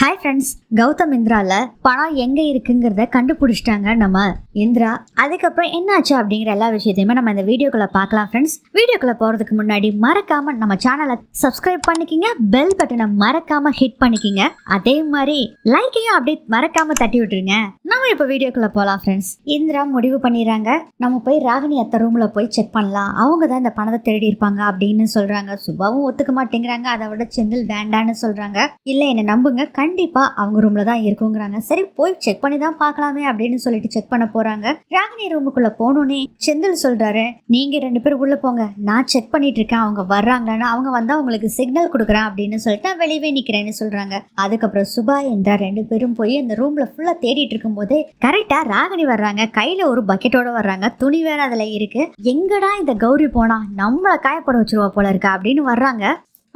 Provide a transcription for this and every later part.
Hi friends Gautham இந்திராவில் பணம் எங்கே இருக்குங்கிறத கண்டுபிடிச்சிட்டாங்க நம்ம இந்திரா. அதுக்கப்புறம் என்னாச்சு அப்படிங்கிற எல்லா விஷயத்தையுமே நம்ம இந்த வீடியோக்குள்ள பார்க்கலாம் ஃப்ரெண்ட்ஸ் வீடியோக்குள்ளே போகிறதுக்கு முன்னாடி மறக்காமல் நம்ம சேனலை சப்ஸ்கிரைப் பண்ணிக்கிங்க பெல் பட்டனை மறக்காமல் ஹிட் பண்ணிக்கிங்க. அதே மாதிரி லைக்கையும் அப்படியே மறக்காமல் தட்டி விட்டுருங்க. நம்ம இப்போ வீடியோக்குள்ளே போகலாம் ஃப்ரெண்ட்ஸ் இந்திரா முடிவு பண்ணிடுறாங்க. நம்ம போய் ராகினி அத்தை ரூமில் போய் செக் பண்ணலாம். அவங்க தான் இந்த பணத்தை தேடி இருப்பாங்க அப்படின்னு சொல்கிறாங்க சுபாவும் ஒத்துக்க மாட்டேங்கிறாங்க. அதை விட செந்தில் வேண்டான்னு சொல்கிறாங்க இல்லை என்னை நம்புங்க. கண்டிப்பாக அவங்க ரூமில் தான் இருக்குங்கிறாங்க. சரி போய் செக் பண்ணி தான் பார்க்கலாமே அப்படின்னு சொல்லிட்டு செக் பண்ண போகிறாங்க ராகினி ரூமுக்குள்ளே போகணுன்னே செந்தில் சொல்கிறாரு நீங்கள் ரெண்டு பேரும் உள்ளே போங்க. நான் செக் பண்ணிட்டு இருக்கேன். அவங்க வர்றாங்கன்னு அவங்க வந்தால் உங்களுக்கு சிக்னல் கொடுக்குறேன் அப்படின்னு சொல்லிட்டு நான் வெளியவே நிற்கிறேன்னு சொல்கிறாங்க அதுக்கப்புறம் சுபா என்ற ரெண்டு பேரும் போய் அந்த ரூமில் ஃபுல்லாக தேடிட்டு இருக்கும்போது கரெக்டாக ராகினி வர்றாங்க. கையில் ஒரு பக்கெட்டோட வர்றாங்க. துணி வேற அதில் இருக்குது எங்கடா இந்த கௌரி போனால் நம்மளை காயப்பட வச்சுருவா போல இருக்கா? அப்படின்னு வர்றாங்க.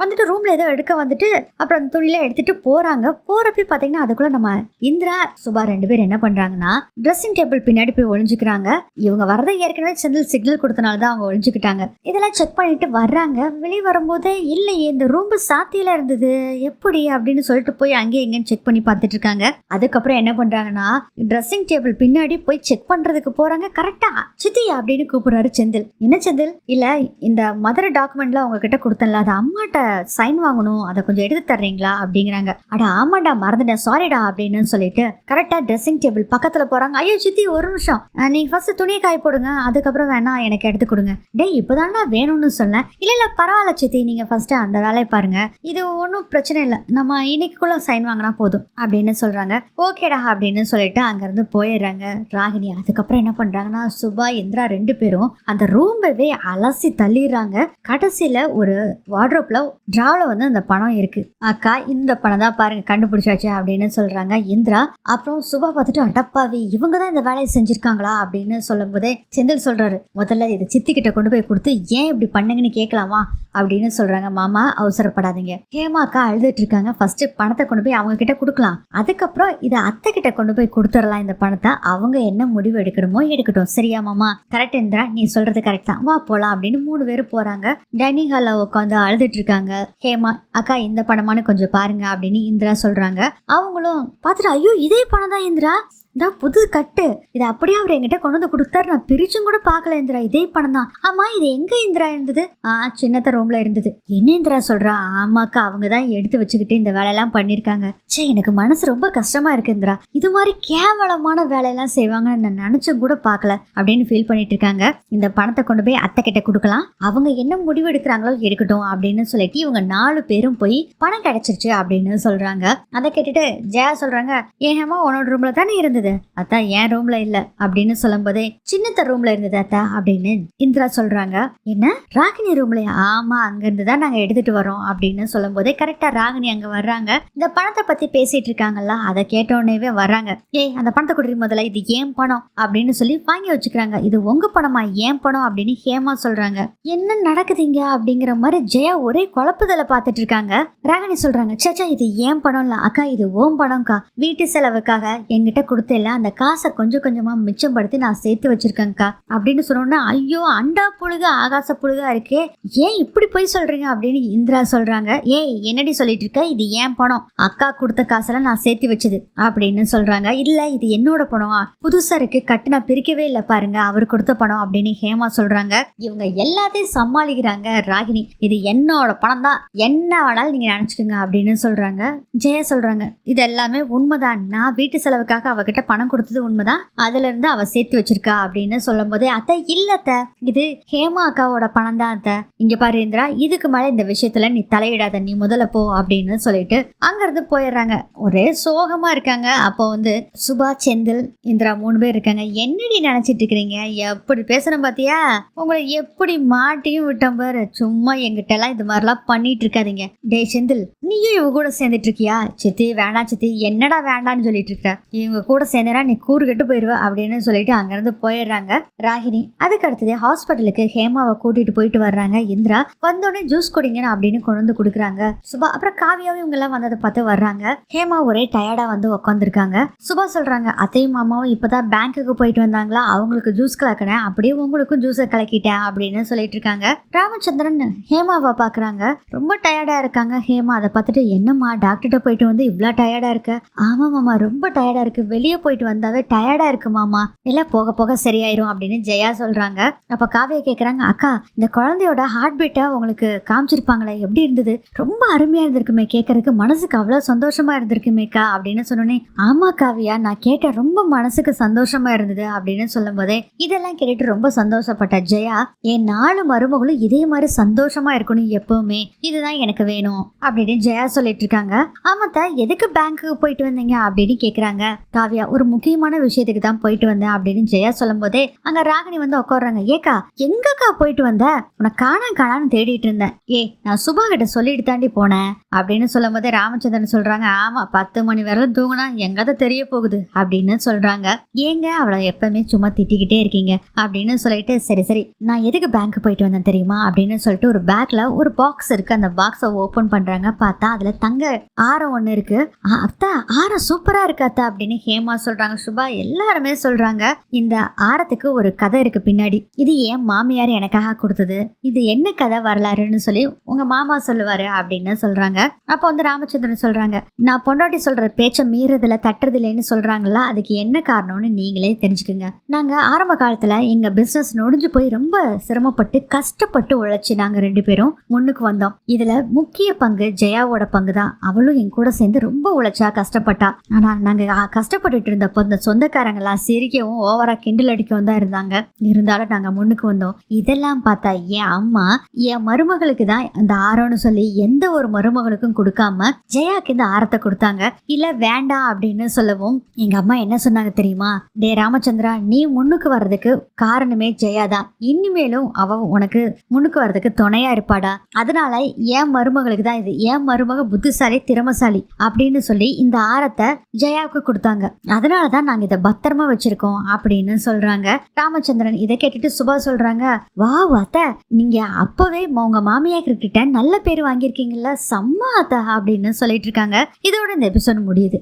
வந்துட்டு ரூம்ல ஏதோ எடுக்க வந்துட்டு அப்புறம் அந்த துணியெல்லாம் எடுத்துட்டு போறாங்க. போறப்ப பாத்தீங்கன்னா அதுக்குள்ள நம்ம இந்திரா சுபா ரெண்டு பேரும் என்ன பண்றாங்கன்னா ட்ரெஸ்ஸிங் டேபிள் பின்னாடி போய் ஒழிஞ்சுக்கிறாங்க இவங்க வரதை ஏற்கனவே செந்தில் சிக்னல் கொடுத்தனால தான் அவங்க ஒழிஞ்சுக்கிட்டாங்க இதெல்லாம் செக் பண்ணிட்டு வர்றாங்க. வெளியே வரும்போது இல்லையே இந்த ரூம் சாத்தியில இருந்தது. எப்படி அப்படின்னு சொல்லிட்டு போய் அங்கேயும் இங்கேன்னு செக் பண்ணி பார்த்துட்டு இருக்காங்க. அதுக்கப்புறம் என்ன பண்றாங்கன்னா ட்ரெஸ்ஸிங் டேபிள் பின்னாடி போய் செக் பண்றதுக்கு போறாங்க. கரெக்டா சித்தி அப்படின்னு கூப்பிடுறாரு செந்தில். என்ன செந்தில்? இல்ல இந்த மதுரை டாக்குமெண்ட்லாம் உங்ககிட்ட கொடுத்தேன்ல அது அம்மாட்ட சைன் வாங்கணும் அதை கொஞ்சம் எடுத்து தர்றீங்களா? அப்படிங்கிறாங்க. அட ஆமாடா மறந்துட்டேன். சாரிடா அப்படின்னு சொல்லிட்டு கரெக்டாக ட்ரெஸ்ஸிங் டேபிள் பக்கத்தில் போகிறாங்க ஐயோ சித்தி ஒரு நிமிஷம். நீங்கள் நீங்க ஃபர்ஸ்ட் துணியை காய போடுங்க. அதுக்கப்புறம் வேணா எனக்கு எடுத்து கொடுங்க. டே இப்பதான்டா வேணும்னு சொன்னேன். இல்லை இல்லை பரவாயில்ல சித்தி. நீங்கள் ஃபர்ஸ்ட்டு அந்த வேலையை பாருங்க. இது ஒன்றும் பிரச்சனை இல்லை. நம்ம இன்னைக்குள்ள சைன் வாங்கினா போதும் அப்படின்னு சொல்கிறாங்க ஓகேடா அப்படின்னு சொல்லிட்டு அங்கேருந்து போயிடுறாங்க. ராகினி அதுக்கப்புறம் என்ன பண்ணுறாங்கன்னா சுபா இந்திரா ரெண்டு பேரும் அந்த ரூம்பவே அலசி தள்ளிடுறாங்க. கடைசியில் ஒரு வார்ட்ரோப்பில் டிராவில் வந்து அந்த பணம் இருக்கு. அக்கா இந்த பணம் தான் பாருங்க கண்டுபிடிச்சாச்சு அப்படின்னு சொல்றாங்க. இந்திரா அப்புறம் சுபா பார்த்துட்டு அடப்பாவி இவங்க தான் இந்த வேலையை செஞ்சிருக்காங்களா அப்படின்னு சொல்லும் போதே செந்தில் சொல்றாரு முதல்ல இதை சித்தி கிட்ட கொண்டு போய் கொடுத்து ஏன் இப்படி பண்ணுங்கன்னு கேட்கலாமா? அப்படின்னு சொல்றாங்க. மாமா அவசரப்படாதீங்க. ஹேமா அக்கா அழுதுட்டு இருக்காங்க. ஃபர்ஸ்ட் பணத்தை கொண்டு போய் அவங்க கிட்ட கொடுக்கலாம். அதுக்கப்புறம் இதை அத்தை கிட்ட கொண்டு போய் கொடுத்துடலாம் இந்த பணத்தை. அவங்க என்ன முடிவு எடுக்கணுமோ எடுக்கட்டும். சரியா மாமா. கரெக்ட் இந்திரா நீ சொல்றது கரெக்ட் தான். வா போலாம். அப்படின்னு மூணு பேரும் போறாங்க. டைனிங் ஹாலில் உட்காந்து அழுதுட்டு இருக்காங்க. ஹேமா அக்கா இந்த படமானு கொஞ்சம் பாருங்க அப்படின்னு இந்திரா சொல்றாங்க. அவங்களும் பார்த்துட்டு ஐயோ இதே படம் தான் இந்திரா? இதான் புது கட்டு. இது அப்படியே அவர் என்கிட்ட கொண்டு வந்து கொடுத்தாரு. நான் பிரிச்சும் கூட பார்க்கல இந்திரா. இதே பணம் தான். ஆமா இது எங்க இந்திரா இருந்தது? ஆ சின்னத்த ரூம்ல இருந்தது. என்ன இந்திரா சொல்றா? ஆமாக்கா அவங்க தான் எடுத்து வச்சுக்கிட்டு இந்த வேலையெல்லாம் பண்ணிருக்காங்க சே எனக்கு மனசு ரொம்ப கஷ்டமா இருக்கு இந்திரா. இது மாதிரி கேவலமான வேலையெல்லாம் செய்வாங்கன்னு நான் நினைச்சும் கூட பார்க்கல அப்படின்னு ஃபீல் பண்ணிட்டு இருக்காங்க. இந்த பணத்தை கொண்டு போய் அத்தை கிட்ட கொடுக்கலாம். அவங்க என்ன முடிவு எடுக்கிறாங்களோ எடுக்கட்டும் அப்படின்னு சொல்லிட்டு இவங்க நாலு பேரும் போய் பணம் கிடைச்சிருச்சு அப்படின்னு சொல்றாங்க. அதை கேட்டுட்டு ஜெயா சொல்றாங்க ஏன் உன்னோட ரூம்ல தானே இருந்தது? அத்தா என் ரூம்ல இல்ல அப்படின்னு சொல்லும் போதே சின்னத்த ரூம்ல இருந்தது அத்தா அப்படின்னு இந்திரா சொல்றாங்க. என்ன? ராகினி ரூம்லயா ஆமா அங்க இருந்து தான் நாங்க எடுத்துட்டு வரோம் அப்படின்னு சொல்லும் போதே கரெக்டா ராகினி அங்க வர்றாங்க. இந்த பணத்தை பத்தி பேசிட்டு இருக்காங்கல்ல அதை கேட்டோடனேவே வர்றாங்க. ஏய் அந்த பணத்தை கொடுத்து முதல்ல இது ஏன் பணம்? அப்படின்னு சொல்லி வாங்கி வச்சுக்கிறாங்க. இது உங்க பணமா? ஏன் பணம்? அப்படின்னு ஹேமா சொல்றாங்க. என்ன நடக்குதுங்க? அப்படிங்கிற மாதிரி ஜெயா ஒரே குழப்பத்துல பார்த்துட்டு இருக்காங்க. ராகினி சொல்றாங்க சச்சா இது ஏன் பணம் இல்ல அக்கா இது ஓம் பணம்க்கா. வீட்டு செலவுக்காக என்கிட்ட கொடுத்தல அந்த காசை கொஞ்சம் கொஞ்சமா மிச்சப்படுத்தி நான் சேர்த்து வச்சுருக்கேங்க்கா அப்படின்னு சொன்னோன்னா ஐயோ அண்டா புழுக ஆகாச புழுகா இருக்கே. ஏன் இப்படி போய் சொல்றீங்க அப்படின்னு இந்திரா சொல்றாங்க. ஏய் என்னடி சொல்லிட்டு இருக்க? இது ஏன் பணம்? அக்கா கொடுத்த காசெல்லாம் நான் சேர்த்து வச்சது அப்படின்னு சொல்றாங்க. இல்ல இது என்னோட பணம்? புதுசா இருக்கு கட்டு நான் பிரிக்கவே இல்லை பாருங்க அவர் கொடுத்த பணம் அப்படின்னு ஹேமா சொல்றாங்க. இவங்க எல்லாத்தையும் சமாளிக்கிறாங்க ராகினி. இது என்னோட பணம் தான் என்ன வேணாலும் நீங்க நினைச்சுக்கோங்க அப்படின்னு சொல்றாங்க. ஜெயா சொல்றாங்க. இது எல்லாமே உண்மைதான். நான் வீட்டு செலவுக்காக அவகிட்ட பணம் கொடுத்தது உண்மைதான். அதுல இருந்து அவ சேர்த்து வச்சிருக்கா அப்படின்னு சொல்லும் போதே அத்தை இல்ல அத்தை. இது ஹேமா அக்காவோட பணம் தான் அத்தை. இங்க பாரு இந்திரா இதுக்கு மேல இந்த விஷயத்துல நீ தலையிடாத. நீ முதல்ல போ அப்படின்னு சொல்லிட்டு அங்க இருந்து போயிடுறாங்க. ஒரே சோகமா இருக்காங்க. அப்போ வந்து சுபா செந்தில் இந்திரா மூணு பேர் இருக்காங்க. என்னடி நினைச்சிட்டு இருக்கிறீங்க? எப்படி பேசுறேன் பாத்தியா? உங்களை எப்படி மாட்டியும் விட்டோம் பாரு. சும்மா எங்கிட்ட எல்லாம் இது மாதிரிலாம் பண்ணிட்டு இருக்காதீங்க. டே செந்தில் நீயும் இவங்க கூட சேர்ந்துட்டு இருக்கியா? சித்தி வேண்டாம் சித்தி. என்னடா வேண்டாம்னு சொல்லிட்டு இருக்க? இவங்க கூட சேர்ந்தனா நீ கூறு கெட்டு போயிடுவ அப்படின்னு சொல்லிட்டு அங்கிருந்து போயிடுறாங்க ராகினி. அதுக்கு அடுத்தது ஹாஸ்பிட்டலுக்கு ஹேமாவை கூட்டிட்டு போயிட்டு வர்றாங்க இந்திரா. வந்தோடனே ஜூஸ் குடிங்கன்னு அப்படின்னு கொண்டு வந்து கொடுக்குறாங்க. சுபா அப்புறம் காவியாவும் இவங்க எல்லாம் வந்ததை பார்த்து வர்றாங்க. ஹேமா ஒரே டயர்டா வந்து உட்காந்துருக்காங்க சுபா சொல்றாங்க அத்தையும் மாமாவும் இப்பதான் பேங்க்குக்கு போயிட்டு வந்தாங்களா? அவங்களுக்கு ஜூஸ் கலக்கினேன். அப்படியே உங்களுக்கும் ஜூஸை கலக்கிட்டேன் அப்படின்னு சொல்லிட்டு இருக்காங்க. ராமச்சந்திரன் ஹேமாவை பாக்குறாங்க ரொம்ப டயர்டா இருக்காங்க ஹேமா. அதை பார்த்துட்டு என்னம்மா டாக்டர்கிட்ட போயிட்டு வந்து இவ்வளோ டயர்டா இருக்க? ஆமா மாமா ரொம்ப டயர்டா இருக்கு. வெளியே போயிட்டு வந்தாவே டயர்டா இருக்கு மாமா. எல்லாம் போக போக சரியாயிரும் அப்படின்னு ஜெயா சொல்றாங்க. அப்ப காவியா கேக்குறாங்க அக்கா இந்த குழந்தையோட ஹார்ட் பீட்டை உங்களுக்கு காமிச்சிருப்பாங்களே எப்படி இருந்தது? ரொம்ப அருமையா இருந்திருக்குமே கேட்கறதுக்கு மனசுக்கு அவ்வளவு சந்தோஷமா இருந்திருக்குமேக்கா அப்படின்னு சொன்னோன்னே ஆமா காவியா நான் கேட்ட ரொம்ப மனசுக்கு சந்தோஷமா இருந்தது அப்படின்னு சொல்லும் போதே இதெல்லாம் கேட்டுட்டு ரொம்ப சந்தோஷப்பட்ட ஜெயா என் நாலு மருமகளும் இதே மாதிரி சந்தோஷமா இருக்கணும் எப்பவுமே இதுதான் எனக்கு வேணும் அப்படின்னு ஜெயா சொல்லிட்டு இருக்காங்க. ஆமாத்தா எதுக்கு பேங்க்குக்கு போயிட்டு வந்தீங்க? அப்படின்னு கேக்குறாங்க. காவியா ஒரு முக்கியமான விஷயத்துக்கு தான் போயிட்டு வந்தேன் அப்படின்னு ஜெயா சொல்லும் போதே அங்க ராகினி வந்து உட்காடுறாங்க ஏக்கா எங்கக்கா போயிட்டு வந்த? உன்னை காணா காணான்னு தேடிட்டு இருந்தேன். ஏ நான் சுபா கிட்ட சொல்லிட்டு தாண்டி போனேன் அப்படின்னு சொல்லும் போதே ராமச்சந்திரன் சொல்றாங்க. ஆமா பத்து மணி வரலும் தூங்கினா எங்காவது தெரிய போகுது அப்படின்னு சொல்றாங்க. ஏங்க அவளை எப்பவுமே சும்மா திட்டிக்கிட்டே இருக்கீங்க அப்படின்னு சொல்லிட்டு சரி சரி நான் எதுக்கு பேங்க் போயிட்டு வந்தேன் தெரியுமா அப்படின்னு சொல்லிட்டு ஒரு பேக்ல ஒரு பாக்ஸ் இருக்கு. அந்த பாக்ஸை ஓபன் பண்றாங்க. பார்த்தா அதுல தங்க ஆரம் ஒன்று இருக்கு. அத்தா ஆரம் சூப்பரா இருக்கு அத்தா அப்படின்னு ஹேமா சொல்றாங்க சுபா எல்லாருமே சொல்றாங்க இந்த ஆரத்துக்கு ஒரு கதை இருக்கு பின்னாடி. இது ஏன் மாமியார் எனக்காக கொடுத்தது? இது என்ன கதை வரலாறுன்னு சொல்லி உங்க மாமா சொல்லுவாரு அப்படின்னு சொல்றாங்க. அப்போ வந்து ராமச்சந்திரன் சொல்றாங்க நான் பொண்டாட்டி சொல்ற பேச்சை மீறதுல தட்டுறதில்லைன்னு சொல்றாங்களா? அதுக்கு என்ன காரணம்னு நீங்களே தெரிஞ்சுக்கோங்க. நாங்க ஆரம்ப காலத்துல எங்க பிசினஸ் நொடிஞ்சு போய் ரொம்ப சிரமப்பட்டு கஷ்டப்பட்டு உழைச்சி நாங்க ரெண்டு பேரும் முன்னுக்கு வந்தோம். இதுல முக்கிய பங்கு ஜெயாவோட பங்கு தான் அவளும் என் கூட சேர்ந்து ரொம்ப உழைச்சா கஷ்டப்பட்டா. ஆனா நாங்க கஷ்டப்பட்டுட்டு போயிட்டு இருந்தப்போ இந்த சொந்தக்காரங்களாம் சிரிக்கவும் ஓவரா கிண்டல் அடிக்கவும் தான் இருந்தாங்க. இருந்தாலும் நாங்க முன்னுக்கு வந்தோம். இதெல்லாம் பார்த்தா என் அம்மா என் மருமகளுக்கு தான் அந்த ஆரம்னு சொல்லி எந்த ஒரு மருமகளுக்கும் கொடுக்காம ஜெயாக்கு இந்த ஆரத்தை கொடுத்தாங்க. இல்ல வேண்டாம் அப்படின்னு சொல்லவும் எங்க அம்மா என்ன சொன்னாங்க தெரியுமா? டே ராமச்சந்திரா நீ முன்னுக்கு வர்றதுக்கு காரணமே ஜெயா தான். இனிமேலும் அவ உனக்கு முன்னுக்கு வர்றதுக்கு துணையா இருப்பாடா. அதனால என் மருமகளுக்கு தான் இது. என் மருமக புத்திசாலி திறமசாலி அப்படின்னு சொல்லி இந்த ஆரத்தை ஜெயாவுக்கு கொடுத்தாங்க. அதனால தான் நாங்க இதை பத்திரமா வச்சிருக்கோம் அப்படின்னு சொல்றாங்க. ராமச்சந்திரன் இதை கேட்டுட்டு சுபா சொல்றாங்க வா அத்தை நீங்க அப்பவே உங்க மாமியார் கிட்ட நல்ல பேர் வாங்கியிருக்கீங்கல்ல செம்ம அத்தை அப்படின்னு சொல்லிட்டு இருக்காங்க. இதோட இந்த எபிசோட் முடியுது.